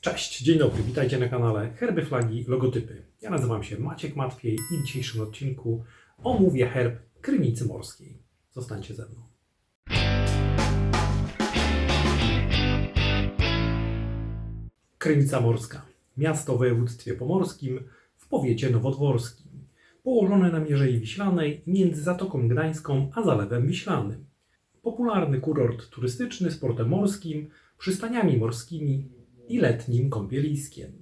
Cześć, dzień dobry, witajcie na kanale Herby, Flagi, Logotypy. Ja nazywam się Maciek Matwiej i w dzisiejszym odcinku omówię herb Krynicy Morskiej. Zostańcie ze mną. Krynica Morska. Miasto w województwie pomorskim w powiecie nowodworskim. Położone na Mierzei Wiślanej między Zatoką Gdańską a Zalewem Wiślanym. Popularny kurort turystyczny z portem morskim, przystaniami morskimi i letnim kąpieliskiem.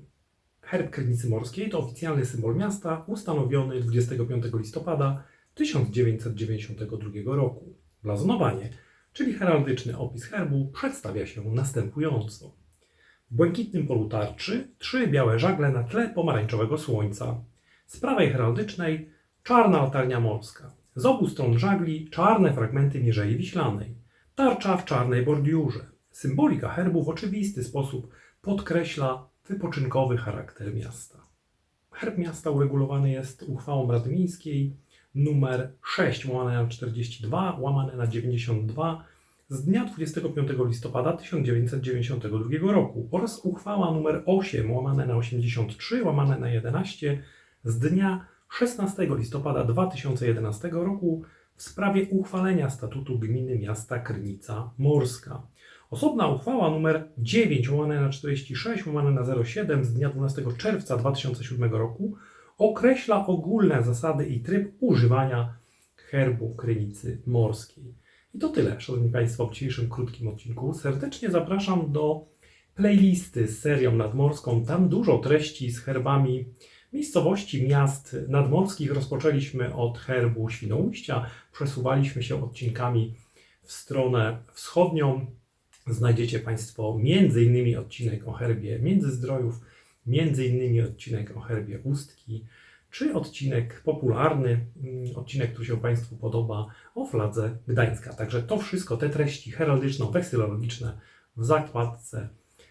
Herb Krynicy Morskiej to oficjalny symbol miasta ustanowiony 25 listopada 1992 roku. Blazonowanie, czyli heraldyczny opis herbu, przedstawia się następująco. W błękitnym polu tarczy trzy białe żagle na tle pomarańczowego słońca. Z prawej heraldycznej czarna latarnia morska. Z obu stron żagli czarne fragmenty Mierzei Wiślanej. Tarcza w czarnej bordiurze. Symbolika herbu w oczywisty sposób podkreśla wypoczynkowy charakter miasta. Herb miasta uregulowany jest uchwałą Rady Miejskiej numer 6 łamane na 42 łamane na 92 z dnia 25 listopada 1992 roku oraz uchwała numer 8 łamane na 83 łamane na 11 z dnia 16 listopada 2011 roku w sprawie uchwalenia statutu gminy miasta Krynica Morska. Osobna uchwała numer 9 łamane na 46 łamane na 07 z dnia 12 czerwca 2007 roku określa ogólne zasady i tryb używania herbu Krynicy Morskiej. I to tyle, Szanowni Państwo, w dzisiejszym krótkim odcinku. Serdecznie zapraszam do playlisty z serią nadmorską. Tam dużo treści z herbami miejscowości, miast nadmorskich. Rozpoczęliśmy od herbu Świnoujścia, przesuwaliśmy się odcinkami w stronę wschodnią. Znajdziecie Państwo m.in. odcinek o herbie Międzyzdrojów, m.in. odcinek o herbie Ustki, czy odcinek popularny, mm, odcinek, który się Państwu podoba, o fladze Gdańska. Także to wszystko, te treści heraldyczno-weksylologiczne w zakładce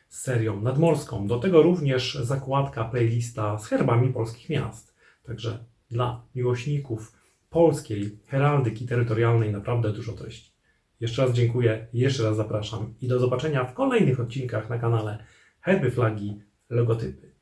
serią nadmorską. Do tego również zakładka playlista z herbami polskich miast. Także dla miłośników polskiej heraldyki terytorialnej naprawdę dużo treści. Jeszcze raz dziękuję, jeszcze raz zapraszam i do zobaczenia w kolejnych odcinkach na kanale Herby, Flagi, Logotypy.